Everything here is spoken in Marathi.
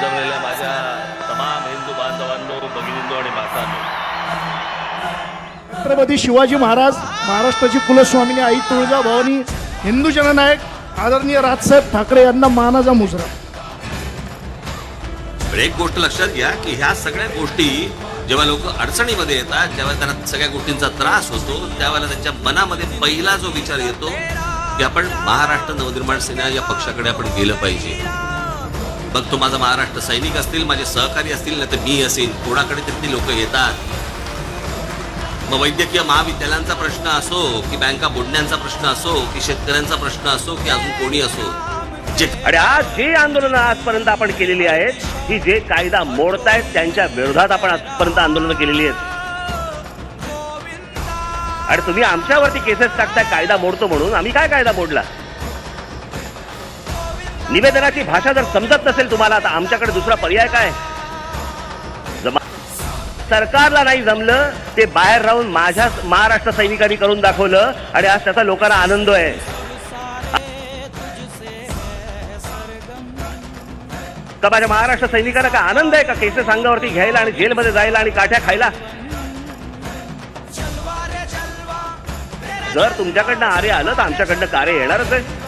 जमलेल्या माझ्या तमाम हिंदू बांधवांनो भगिनींनो आणि मातांनो. छत्रपती शिवाजी महाराज महाराष्ट्राची कुलस्वामिनी आई तुळजाभवानी हिंदू जननायक आदरणीय राजसाहेब ठाकरे यांना मानाचा मुजरा. एक गोष्ट लक्षात घ्या की ह्या सगळ्या गोष्टी जेव्हा लोक अडचणीमध्ये येतात जेव्हा त्यांना सगळ्या गोष्टींचा त्रास होतो त्यावेळेला त्यांच्या मनामध्ये पहिला जो विचार येतो की आपण महाराष्ट्र नवनिर्माण सेना या पक्षाकडे आपण गेलं पाहिजे. मग तो माझा महाराष्ट्र सैनिक असतील माझे सहकारी असतील नाही तर मी असेल कोणाकडे तरी ती लोक येतात. मग वैद्यकीय महाविद्यालयांचा प्रश्न असो की बँका बुडण्यांचा प्रश्न असो की शेतकऱ्यांचा प्रश्न असो की अजून कोणी असो. आणि आज जे आंदोलनं आजपर्यंत आपण केलेली आहेत ही जे कायदा मोडतायत त्यांच्या विरोधात आपण आजपर्यंत आंदोलनं केलेली आहेत. आणि तुम्ही आमच्यावरती केसेस टाकताय कायदा मोडतो म्हणून. आम्ही काय कायदा मोडला? निवेदनाची भाषा जर समजत नसेल तुम्हाला आता आमच्याकडे दुसरा पर्याय काय? सरकारला नाही जमलं ते बाहेर राहून माझ्या महाराष्ट्र सैनिकांनी करून दाखवलं आणि आज त्याचा लोकांना आनंद आहे. का माझ्या महाराष्ट्र सैनिकांना का आनंद आहे का? केसेस अंगावरती घ्यायला आणि जेलमध्ये जायला आणि काठ्या खायला? जर तुमच्याकडनं आरे आलं तर आमच्याकडनं कार्य येणारच आहे.